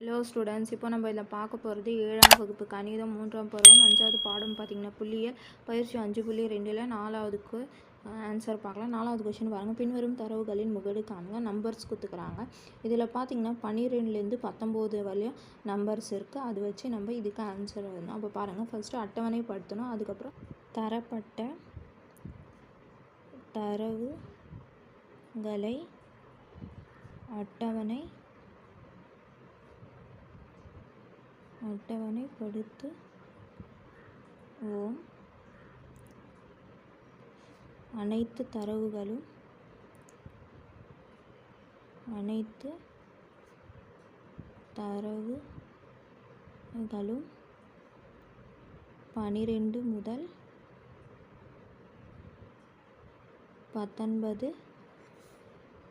Hello students இப்போ நம்ம இதில் பார்க்க போகிறது ஏழாம் வகுப்பு கணிதம் மூன்றாம் பருவம் அஞ்சாவது பாடம் பார்த்தீங்கன்னா புள்ளியல் பயிற்சி அஞ்சு புள்ளி ரெண்டில் நாலாவதுக்கு ஆன்சர் பார்க்கலாம். நாலாவது கொஷின் பாருங்கள் பின்வரும் தரவுகளின் முகடு காணுங்க. நம்பர்ஸ் கொடுத்துக்கிறாங்க இதில் பார்த்தீங்கன்னா பன்னிரெண்டுலேருந்து பத்தொம்போது வரையும் நம்பர்ஸ் இருக்குது அது வச்சு நம்ம இதுக்கு ஆன்சர் வரணும் அப்போ பாருங்கள் ஃபஸ்ட்டு அட்டவணைப்படுத்தணும். அதுக்கப்புறம் தரப்பட்ட தரவுகளை அட்டவணை அட்டவணைப்படுத்து ஓம். அனைத்து தரவுகளும் அனைத்து தரவுகளும் பனிரெண்டு முதல் பத்தொன்பது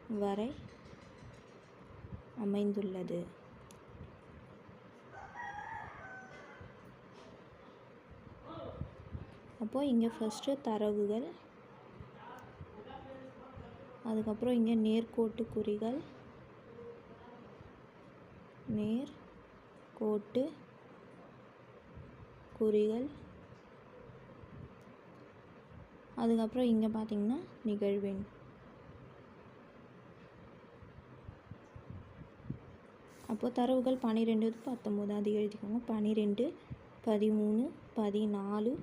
வரை அமைந்துள்ளது. அப்போது இங்கே ஃபஸ்ட்டு தரவுகள் அதுக்கப்புறம் இங்கே நேர்கோட்டு குறிகள் நேர் கோட்டு குறிகள் அதுக்கப்புறம் இங்கே பார்த்தீங்கன்னா நிகழ்வெண். அப்போது தரவுகள் பன்னிரெண்டு பத்தொம்போது அது எழுதிக்கோங்க. பன்னிரெண்டு பதிமூணு பதினாலு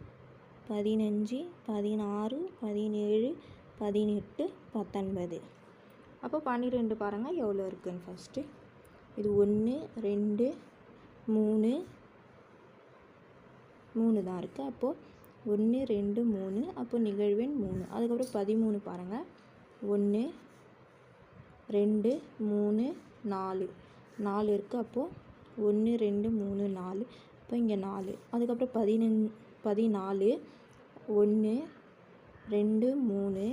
பதினஞ்சு பதினாறு பதினேழு பதினெட்டு பத்தொன்பது. அப்போ பன்னிரெண்டு பாருங்கள் எவ்வளோ இருக்குதுன்னு ஃபஸ்ட்டு இது ஒன்று ரெண்டு மூணு மூணு தான் இருக்குது அப்போது ஒன்று ரெண்டு மூணு அப்போ நிகழ்வெண் மூணு. அதுக்கப்புறம் பதிமூணு பாருங்கள் ஒன்று ரெண்டு மூணு நாலு. நாலு இருக்குது அப்போது ஒன்று ரெண்டு மூணு நாலு. இப்போ இங்கே நாலு. அதுக்கப்புறம் பதினஞ்சு பதினாலு ஒன்று ரெண்டு மூணு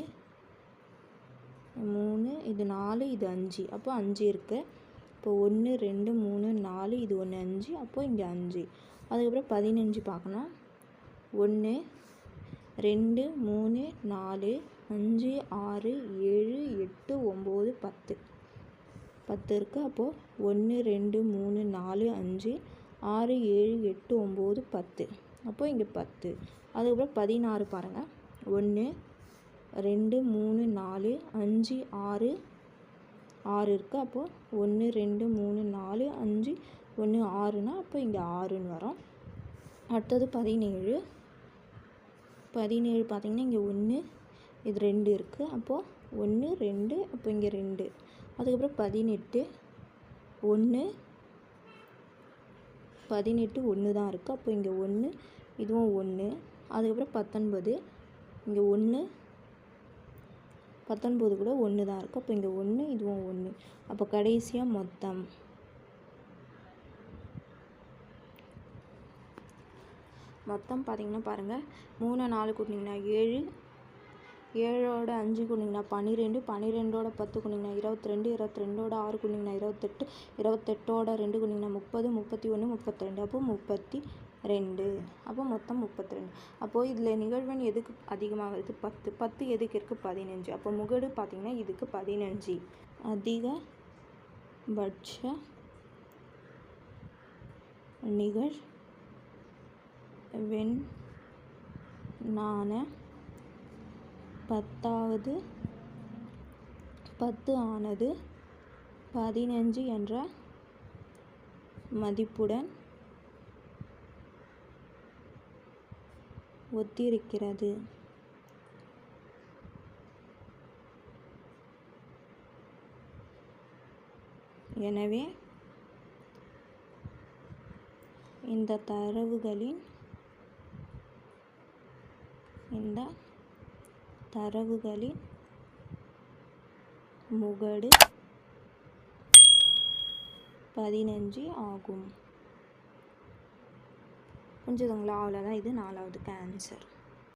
மூணு இது நாலு இது அஞ்சு. அப்போ அஞ்சு இருக்குது இப்போ ஒன்று ரெண்டு மூணு நாலு இது ஒன்று அஞ்சு. அப்போது இங்கே அஞ்சு. அதுக்கப்புறம் பதினஞ்சு பார்க்கணும். ஒன்று ரெண்டு மூணு நாலு அஞ்சு ஆறு ஏழு எட்டு ஒம்பது பத்து. பத்து இருக்குது அப்போது ஒன்று ரெண்டு மூணு நாலு அஞ்சு ஆறு ஏழு எட்டு ஒம்பது பத்து. அப்போது இங்கே பத்து. அதுக்கப்புறம் பதினாறு பாருங்கள் ஒன்று ரெண்டு மூணு நாலு அஞ்சு ஆறு ஆறு இருக்குது அப்போது ஒன்று ரெண்டு மூணு நாலு அஞ்சு ஒன்று ஆறுனா அப்போ இங்கே ஆறுன்னு வரும். அடுத்தது பதினேழு. பதினேழு பார்த்திங்கன்னா இங்கே ஒன்று இது ரெண்டு இருக்குது அப்போது ஒன்று ரெண்டு அப்போ இங்கே ரெண்டு. அதுக்கப்புறம் பதினெட்டு ஒன்று பதினெட்டு ஒன்று தான் இருக்குது அப்போ இங்கே ஒன்று இதுவும் ஒன்று அதுக்கப்புறம் பத்தொன்பது இங்கே ஒன்று. பத்தொன்பது கூட ஒன்று தான் இருக்குது அப்போ இங்கே ஒன்று இதுவும் ஒன்று. அப்போ கடைசியாக மொத்தம். மொத்தம் பார்த்தீங்கன்னா பாருங்கள் மூணு நாலு கூட்டிங்கன்னா ஏழு. ஏழோட அஞ்சு குனிங்கன்னா பன்னிரெண்டு. பன்னிரெண்டோட பத்து குனிங்கன்னா இருபத்தி ரெண்டு இருபத்தி ரெண்டோட ஆறு குனிங்கன்னா இருபத்தெட்டு. இருபத்தெட்டோட ரெண்டு குனிங்கன்னா முப்பது. முப்பத்தி ஒன்று முப்பத்தி ரெண்டு. அப்போ முப்பத்தி ரெண்டு. அப்போ மொத்தம் முப்பத்தி ரெண்டு அப்போது இதில் நிகழ்வெண் எதுக்கு அதிகமாக வருது பத்து. பத்து எதுக்கு இருக்குது பதினஞ்சு. அப்போ முகடு பார்த்திங்கன்னா இதுக்கு பதினஞ்சு. அதிகபட்ச நிகழ் வெண் நான பத்தாவது பத்து ஆனது பதினஞ்சு என்ற மதிப்புடன் ஒத்திருக்கிறது. எனவே இந்த தரவுகளின் இந்த தரவுகளின் முகடு பதினஞ்சு ஆகும். புரிஞ்சுதுங்களா? அவ்வளோதான் இது நாலாவது ஆன்சர்